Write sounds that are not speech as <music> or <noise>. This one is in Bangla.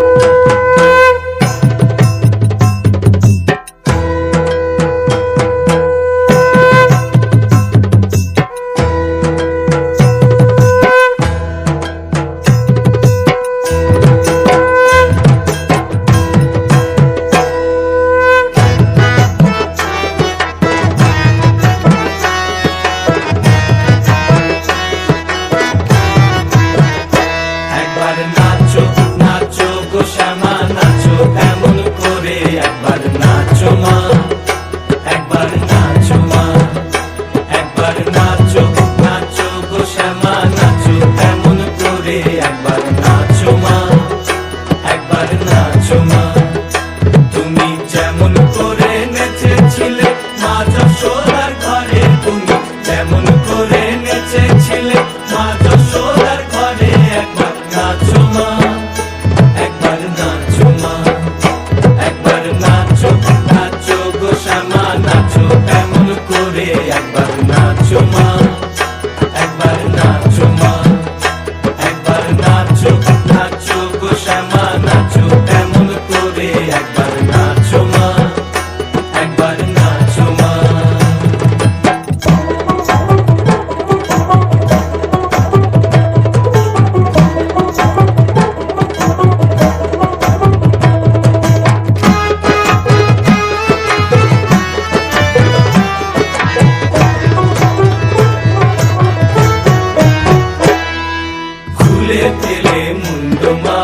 you <laughs> এসেছিলে একবার নাচো মা, একবার নাচো মা, একবার নাচো নাচো গো শ্যামা, নাচো এমন করে? உண்டுமா